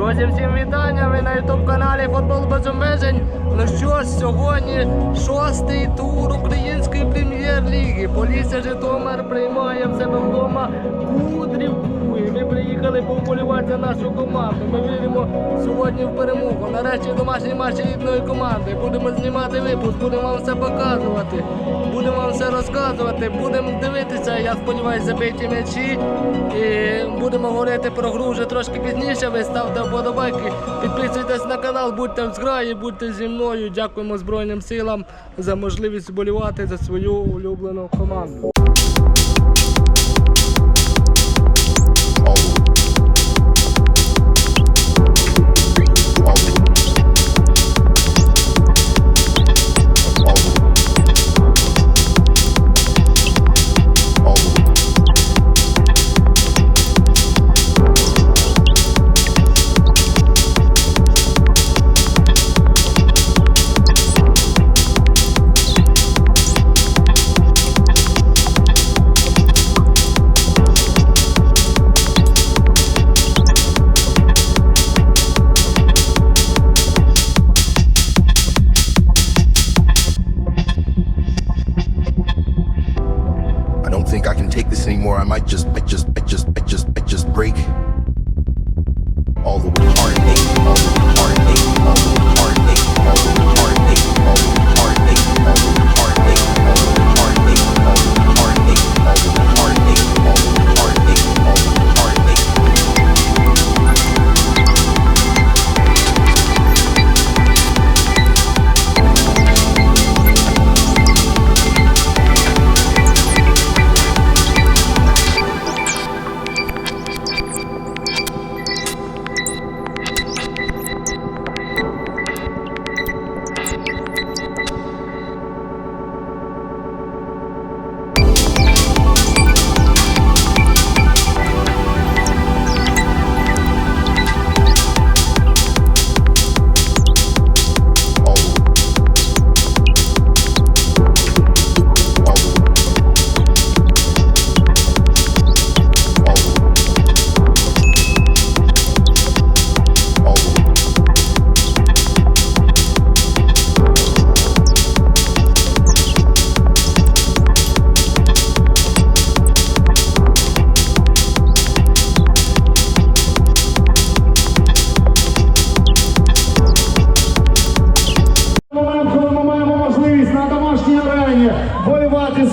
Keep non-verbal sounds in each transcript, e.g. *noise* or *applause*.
Друзі, всім вітання! Ви на ютуб каналі Футбол без обмежень. Ну що ж, сьогодні шостий тур української прем'єр-ліги. Полісся Житомир приймає в себе вдома Кудрівку. Ми приїхали повболівати нашу команду. Ми віримо сьогодні в перемогу. Нарешті домашній матч рідної команди. Будемо знімати випуск, будемо вам все показувати. Будемо вам все розказувати, будемо дивитися, я сподіваюся, забиті м'ячі. І будемо говорити про гру вже трошки пізніше. Ви ставте вподобайки, підписуйтесь на канал, будьте в зграї, будьте зі мною. Дякуємо Збройним силам за можливість вболівати за свою улюблену команду.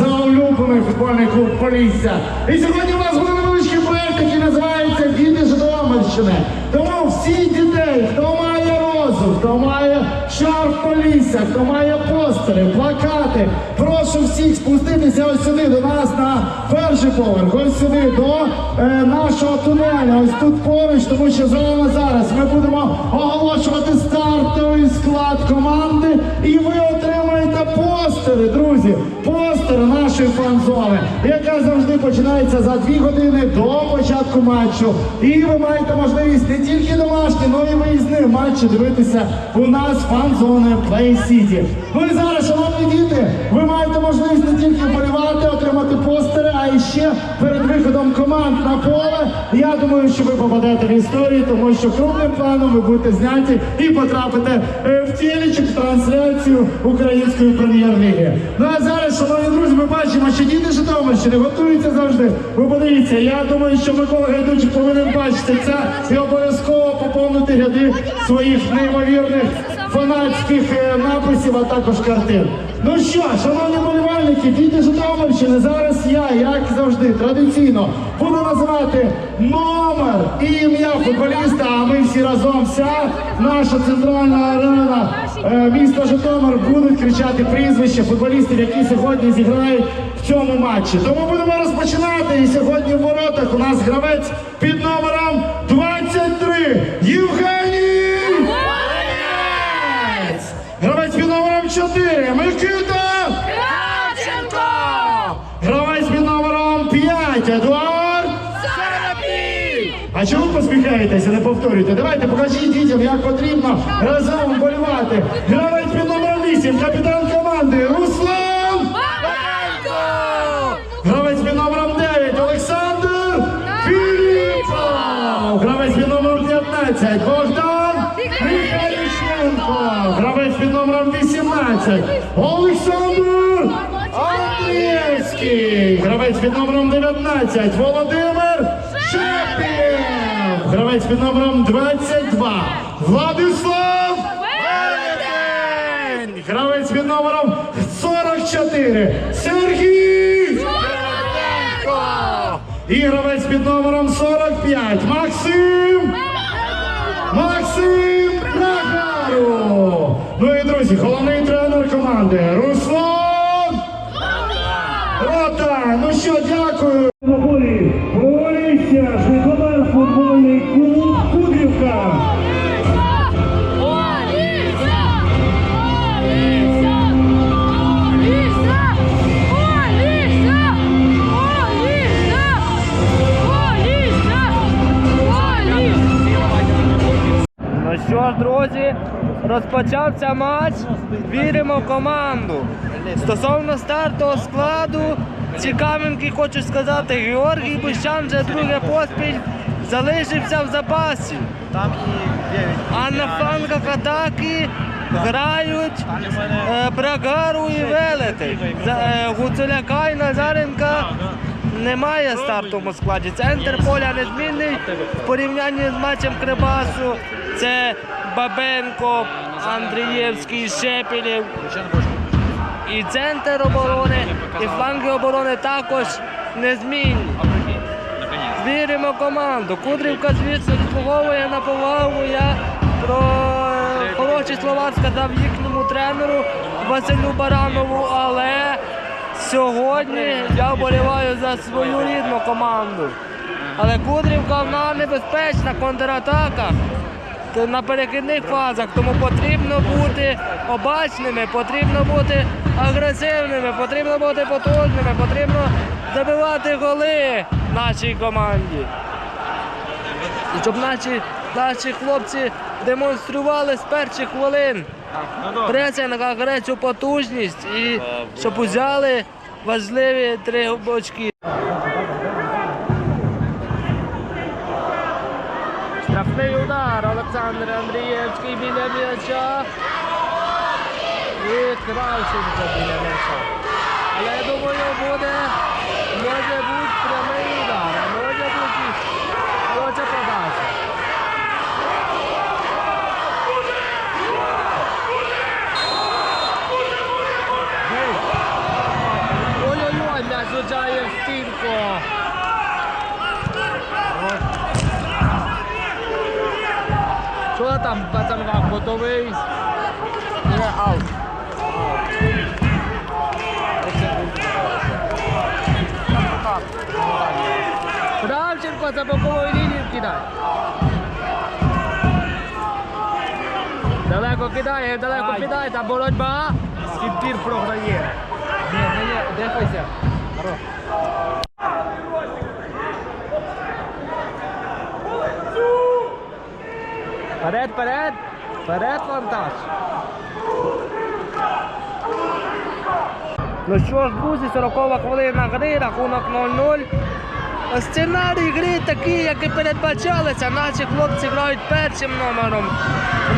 Улюблений футбольний клуб Полісся. І сьогодні у нас буде невеличкий проект, який називається Діти Житомирщини. Тому всі дітей, хто має розум, хто має шарф Полісся, хто має постери, плакати, прошу всіх спуститися ось сюди до нас на перший поверх, ось сюди до е, нашого тунеля, ось тут поруч, тому що саме зараз ми будемо оголошувати стартовий склад команди, і ви отримаєте постери, друзі, постери нашої фан-зони, яка завжди починається за дві години до початку матчу. І ви маєте можливість не тільки домашні, але й виїзні матчі дивитися у нас фан-зони Play City. Ну і зараз, шановні діти, ви маєте можливість не тільки полювати, отримати постери, а і ще перед виходом команд на поле. Я думаю, що ви попадете в історію, тому що крупним планом ви будете зняті і потрапите е, в телечок в трансляцію української прем'єр-ліги. Ну а зараз, шановні друзі, ми бачимо, що діти Житомирщини готуються завжди. Ви подивіться, я думаю, що Микола Гайдучик повинен бачити це і обов'язково поповнити ряди своїх неймовірних фанатських е, написів, а також картин. Ну що, шановні болівальники, діти Житомирщини, зараз я, як завжди, традиційно буду називати номер і ім'я футболіста, а ми всі разом, вся наша центральна арена е, міста Житомир будуть кричати прізвище футболістів, які сьогодні зіграють в цьому матчі. Тому будемо розпочинати. І сьогодні в воротах у нас гравець під номером 23 Євгеній! А чому посміхаєтеся, не повторюйте? Давайте покажіть дітям, як потрібно разом вболівати. Гравець під номером 8, капітан команди Руслан! Бабенко! Гравець під номером 9, Олександр Філіпов! Гравець під номером 15, Богдан Михайліченко. Гравець під номером 18. Олександр Андрієвський. Гравець під номером 19. Володимир Шепів. Гравець під номером 22. Владислав Велетень. Гравець під номером 44. Сергій і гравець під номером 45. Максим! Максим Нагару! Ну і друзі, головний тренер команди Руслан Рота! Ну що, дякую! Розпочався матч. Віримо в команду. Стосовно стартового складу, цікавинки хочу сказати, Георгій Бущан вже друге поспіль залишився в запасі. А на флангах атаки грають е, Брагару і Велетень. Е, Гуцуляка і Назаренка немає стартовому складі. Центр поля незмінний в порівнянні з матчем Крибасу. Це Бабенко, Андрієвський, Шепелєв. І центр оборони, і фланги оборони також незмінні. Віримо команду. Кудрівка, звісно, заслуговує на повагу. Я про хороші слова сказав їхньому тренеру Василю Баранову, але сьогодні я вболіваю за свою рідну команду. Але Кудрівка вона небезпечна. Т- На перехідних фазах, тому потрібно бути обачними, потрібно бути агресивними, потрібно бути потужними, потрібно забивати голи нашій команді. І щоб наші, наші хлопці демонстрували з перших хвилин пресинг, агресію, потужність і щоб узяли важливі три очки. Олександр Андрієвський біля м'яча. І Кравченко біля м'яча. Але я думаю, буде, може бути прямий удар, а може бути і хороша подача. Ой-ой-ой, м'яч влучає в стінку. Що там, пацанва, готовий? Не, аут. Кравченко за боковою лінією кидає. Далеко кидає, далеко кидає, там боротьба. Скіпір програє. Ні, ні, дефайся. Хорош. Вперед, вперед! Вперед, вантаж! Ну що ж, друзі, 40 хвилина гри, рахунок 0-0. Сценарій гри такий, як і передбачалися. Наші хлопці грають першим номером.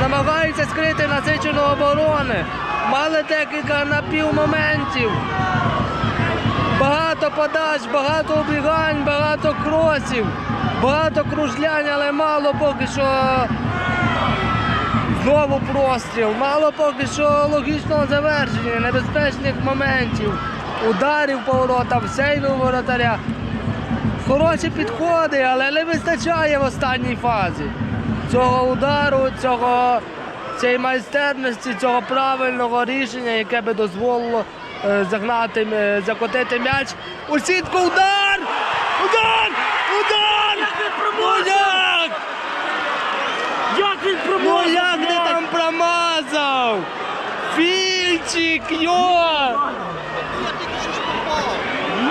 Намагаються скрити насичену оборони. Мали декілька напівмоментів. Багато подач, багато обігань, багато кросів, багато кружлянь, але мало поки що знову простріл. Мало поки що логічного завершення, небезпечних моментів, ударів по воротам, сейвів воротаря. Хороші підходи, але не вистачає в останній фазі. Цього удару, цього, цієї майстерності, цього правильного рішення, яке би дозволило е, загнати, е, закотити м'яч. У сітку удар! Удар! Удар! Ну як? Як він Ну як ти там промазав? Фільчик, йо!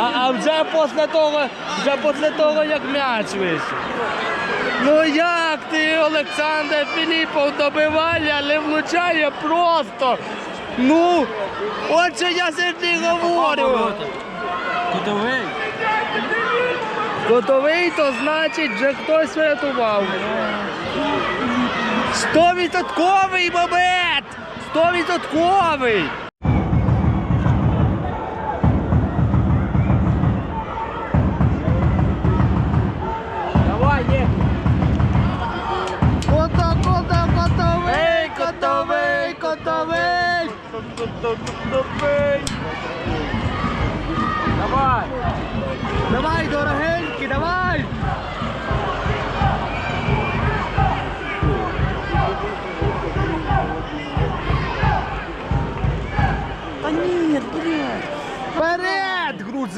А, а вже після того, вже після того, як м'яч вийшов. Ну як ти, Олександр Філіпов, добиває, але влучає просто. Ну, от що я завжди говорю. Кутовий. Готовий, то значить, вже хтось врятував. Стовідсотковий момент! Стовідсотковий! Давай, є. Кота, кота, котовий, котовий, котовий! Давай. Давай, дорогенький, давай!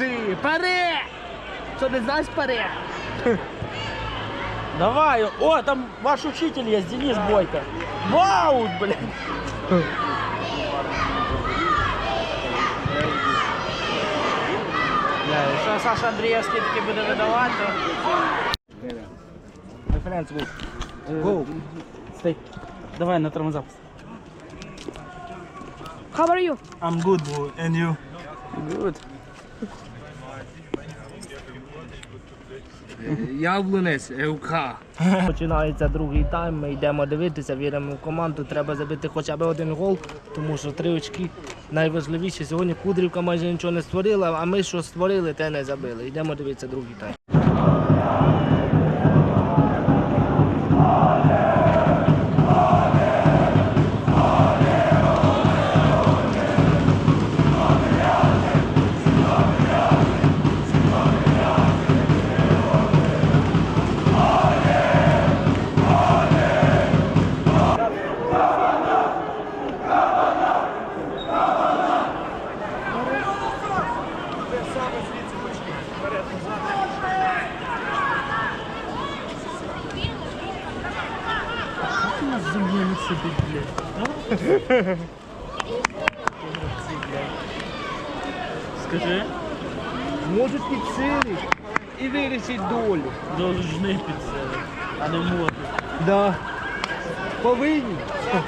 Вперед, грузи! Вперед! Що не знаєш вперед? Давай. О, там ваш учитель есть, Денис Бойко. Вау, блядь. Бля, якщо Саша Андрієвський таки буде видавати, то... Референс був. Гоу. Стей. Давай на тормоза. How are you? I'm good, bro. And you? Good. Яблунець, ЕУК. Починається другий тайм, ми йдемо дивитися, віримо в команду, треба забити хоча б один гол, тому що три очки найважливіші. Сьогодні Кудрівка майже нічого не створила, а ми що створили, те не забили. Йдемо дивитися другий тайм. Повинні. Влад,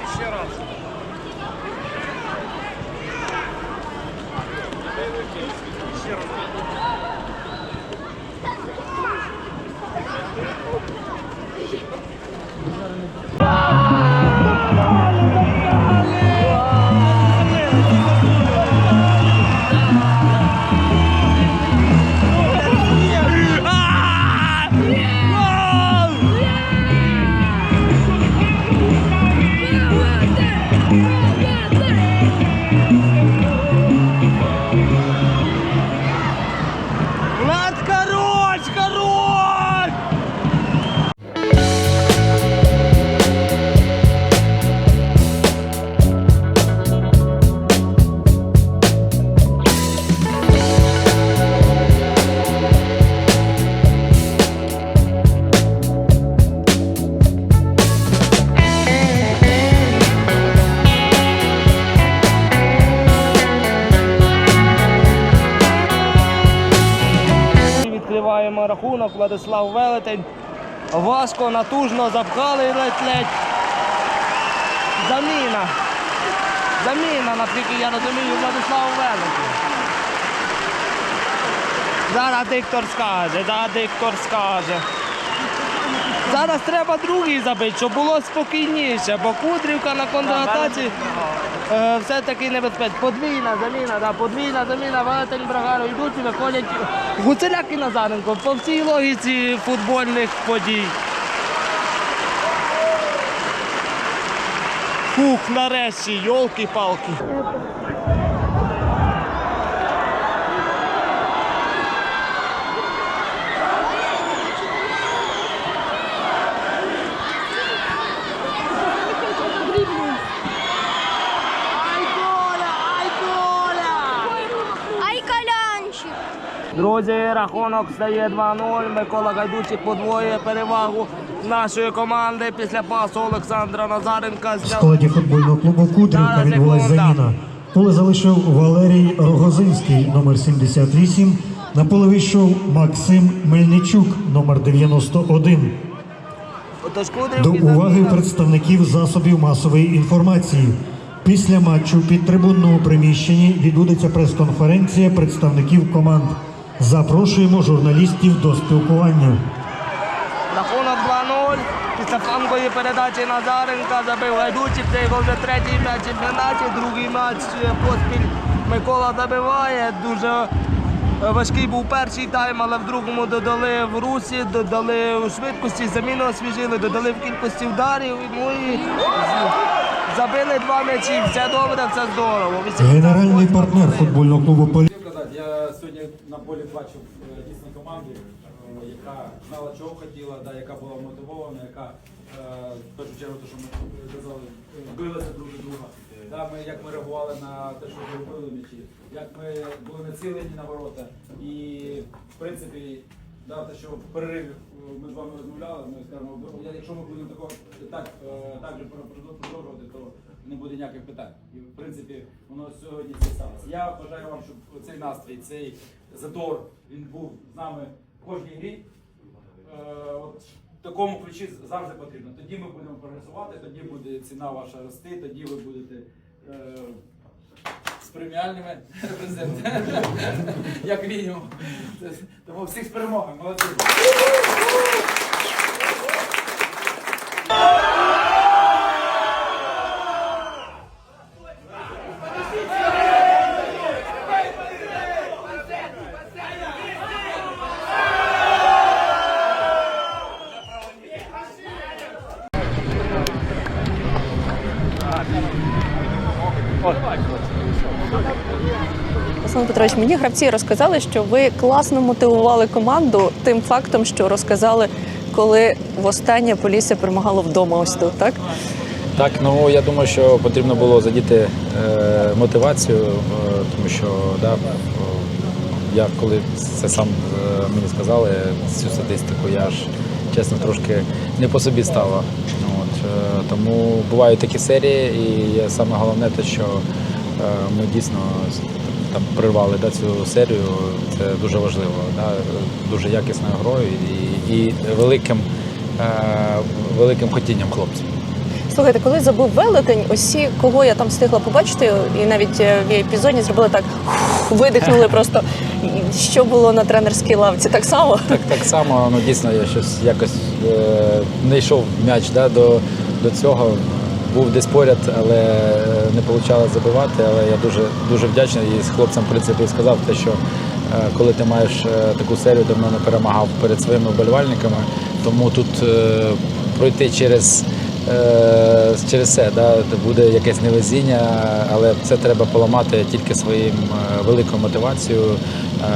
Владислав Велетень. Важко, натужно запхали ледь-ледь. Заміна. Заміна, наскільки я розумію, Владислав Велетень. Зараз диктор скаже, зараз диктор скаже. Зараз треба другий забити, щоб було спокійніше, бо Кудрівка на контратаці е, все-таки небезпечно. Подвійна заміна, да, подвійна заміна, Велетень Брагару йдуть і виходять Гуцеляк і Назаренко по всій логіці футбольних подій. Фух, нарешті, йолки-палки. Друзі, рахунок стає 2-0. Микола Гайдучик подвоює перевагу нашої команди після пасу Олександра Назаренка. В складі футбольного клубу Кудрівка відбулася заміна. Поле залишив Валерій Рогозинський, номер 78. На поле вийшов Максим Мельничук, номер 91. До уваги представників засобів масової інформації. Після матчу під трибунному приміщенні відбудеться прес-конференція представників команд. Запрошуємо журналістів до спілкування. Рахунок 2-0. Після Після передачі Назаренка забив Гайдучик, це його вже третій м'яч чемпіонаті, другий м'яч е, поспіль Микола забиває. Дуже е, важкий був перший тайм, але в другому додали в русі, додали у швидкості, заміну освіжили, додали в кількості ударів. Ну і забили два м'ячі. Все добре, все здорово. Генеральний партнер футбольного клубу «Полі». Я сьогодні на полі бачив е, дійсно команду, е, яка знала, чого хотіла, да, яка була мотивована, яка е, в першу чергу, те, що ми казали, билися друг до друга. Да, ми, як ми реагували на те, що зробили м'ячі, як ми були націлені на ворота. І в принципі, да, те, що в перериві ми з вами розмовляли, ми скажемо, «Ну, якщо ми будемо тако, так, так же продовжувати, то не буде ніяких питань. І в принципі воно сьогодні це сталося. Я бажаю вам, щоб цей настрій, цей задор він був з нами в кожній грі. Е, от в такому ключі завжди потрібно. Тоді ми будемо прогресувати, тоді буде ціна ваша рости, тоді ви будете. Е, з преміальними репрезентами, *laughs* як мінімум. Тому всіх з перемогою, молодці. Руслан Петрович, мені гравці розказали, що ви класно мотивували команду тим фактом, що розказали, коли востаннє Полісся перемагало вдома. Ось тут, так? Так, ну я думаю, що потрібно було задіти е, мотивацію, е, тому що да, я коли це сам е, мені сказали, цю статистику, я ж чесно трошки не по собі стало. Ну, От, е, тому бувають такі серії, і саме головне те, що ми дійсно там прервали да, цю серію. Це дуже важливо, да, дуже якісною грою і, і великим, е, великим хотінням хлопців. Слухайте, коли забув велетень, усі, кого я там встигла побачити, і навіть е, в епізоді зробили так, видихнули просто. Що було на тренерській лавці? Так само? Так, так само, ну дійсно, я щось якось е, не йшов м'яч да, до, до цього. Був десь поряд, але е, не вийшло забивати. Але я дуже дуже вдячний і з хлопцем в принципі сказав те, що е, коли ти маєш е, таку серію, давно не перемагав перед своїми вболівальниками, тому тут пройти через. Через це да, буде якесь невезіння, але це треба поламати тільки своїм великою мотивацією,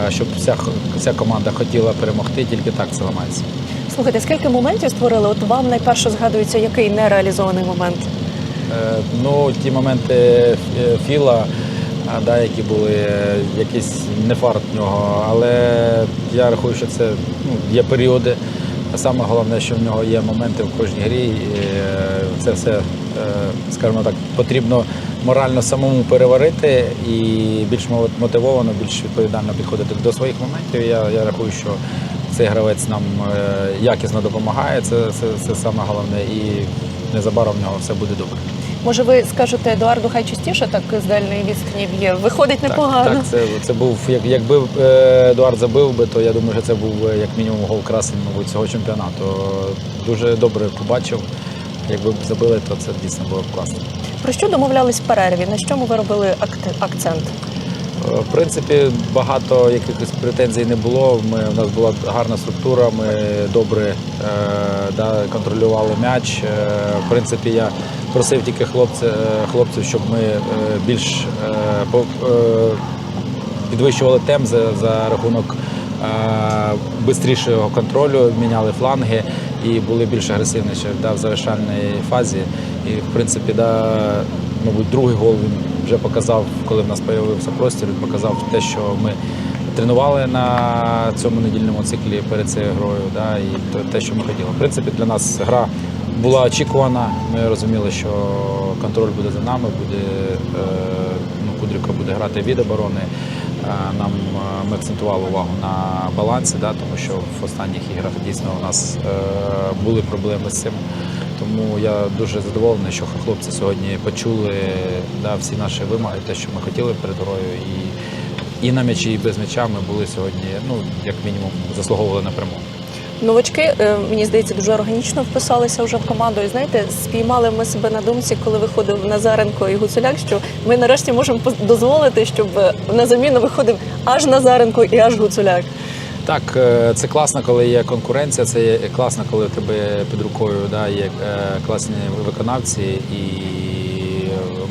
щоб вся, вся команда хотіла перемогти, тільки так це ламається. Слухайте, скільки моментів створили? От вам найперше згадується, який нереалізований момент? Е, Ну, ті моменти е, Філа, да, які були, е, якийсь не фарт в нього, але я рахую, що це ну, є періоди. А саме головне, що в нього є моменти в кожній грі. І це все, скажімо так, потрібно морально самому переварити і більш мо- мотивовано, більш відповідально підходити до своїх моментів. Я, я рахую, що цей гравець нам якісно допомагає. Це, це, це саме головне. І незабаром в нього все буде добре. Може, ви скажете Едуарду, хай частіше так з дальної відстані б'є. Виходить непогано. Так, так це, це був, як, якби е, Едуард забив би, то я думаю, що це був як мінімум гол красень, мабуть, цього чемпіонату. Дуже добре побачив. Якби б забили, то це дійсно було б класно. Про що домовлялись в перерві? На чому ви робили акцент? Е, В принципі, багато якихось претензій не було. Ми, у нас була гарна структура, ми добре е, да, контролювали м'яч. Е, в принципі, я просив тільки хлопці, е, хлопців, щоб ми е, більш е, по, е, підвищували темп за, за рахунок швидшого контролю, міняли фланги і були більш агресивніші да, в завершальній фазі. І в принципі, да, мабуть, другий гол він вже показав, коли в нас з'явився простір, він показав те, що ми тренували на цьому недільному циклі перед цією грою, да, і те- що ми хотіли. В принципі, для нас гра була очікувана. Ми розуміли, що контроль буде за нами, буде е, ну, Кудрівка буде грати від оборони. Е, Нам е, ми акцентували увагу на балансі, да, тому що в останніх іграх дійсно у нас були проблеми з цим. Тому я дуже задоволений, що хлопці сьогодні почули да, всі наші вимоги, те, що ми хотіли перед грою. І, і на м'ячі, і без м'яча ми були сьогодні, ну, як мінімум, заслуговували на перемогу. Новачки, е, мені здається, дуже органічно вписалися вже в команду. І знаєте, спіймали ми себе на думці, коли виходив Назаренко і Гуцуляк, що ми нарешті можемо дозволити, щоб е, на заміну виходив аж Назаренко і аж Гуцуляк. Так, е, це класно, коли є конкуренція, це є класно, коли в тебе під рукою да, є е, класні виконавці, і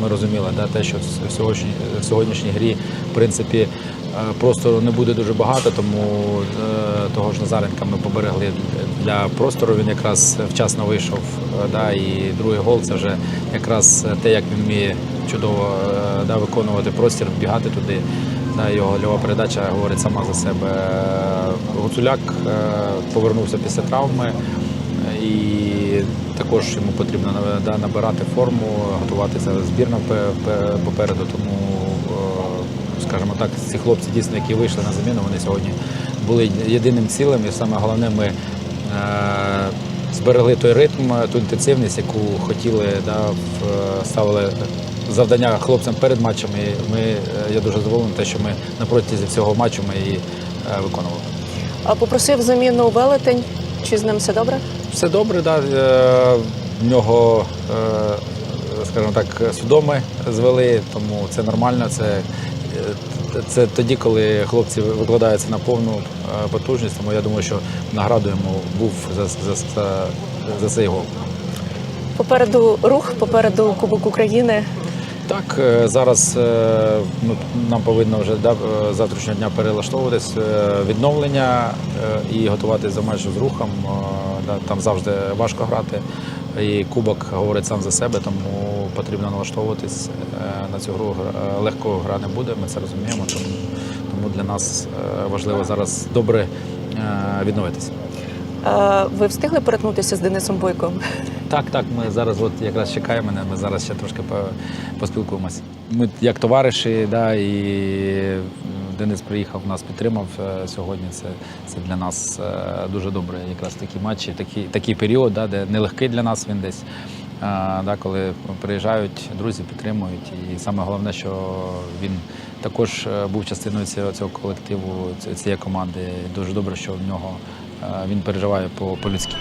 ми розуміли да, те, що в сьогоднішній, в сьогоднішній грі в принципі е, простору не буде дуже багато, тому того ж Назаренка ми поберегли для простору. Він якраз вчасно вийшов. Да, і другий гол це вже якраз те, як він вміє чудово да, виконувати простір, бігати туди. Його льова передача говорить сама за себе. Гуцуляк е, повернувся після травми, і також йому потрібно набирати форму, готуватися збірна пе- пе- попереду. Тому, е, скажімо так, ці хлопці дійсно, які вийшли на заміну, вони сьогодні були єдиним цілим, і саме головне, ми е, зберегли той ритм, ту інтенсивність, яку хотіли, да, ставили завдання хлопцям перед матчем. І ми, е, я дуже задоволений, те, що ми на протязі всього матчу ми її е, виконували. А попросив заміну велетень. Чи з ним все добре? Все добре, да. е, в нього, скажімо так, судоми звели, тому це нормально. Це, це тоді, коли хлопці викладаються на повну потужність, тому я думаю, що награду йому був за, за, за, за цей гол. Попереду рух, попереду Кубок України. Так, е, зараз е, ми, нам повинно вже да, е, завтрашнього дня перелаштовуватись відновлення і готуватися до матчу з рухом. Там завжди важко грати. І кубок говорить сам за себе, тому потрібно налаштовуватись на цю гру. Легко гра не буде, ми це розуміємо. Тому, для нас важливо зараз добре відновитися. Ви встигли перетнутися з Денисом Бойком? Так, так, ми зараз от якраз чекаємо мене, ми зараз ще трошки по- поспілкуємося. Ми як товариші, да, і Денис приїхав, нас підтримав е, сьогодні. Це, це для нас е, дуже добре. Якраз такі матчі, такий, такий період, да, де нелегкий для нас він десь. Да, коли приїжджають, друзі підтримують. І саме головне, що він також е, був частиною цього, колективу, цієї команди. Дуже добре, що в нього він переживає по- по-людськи.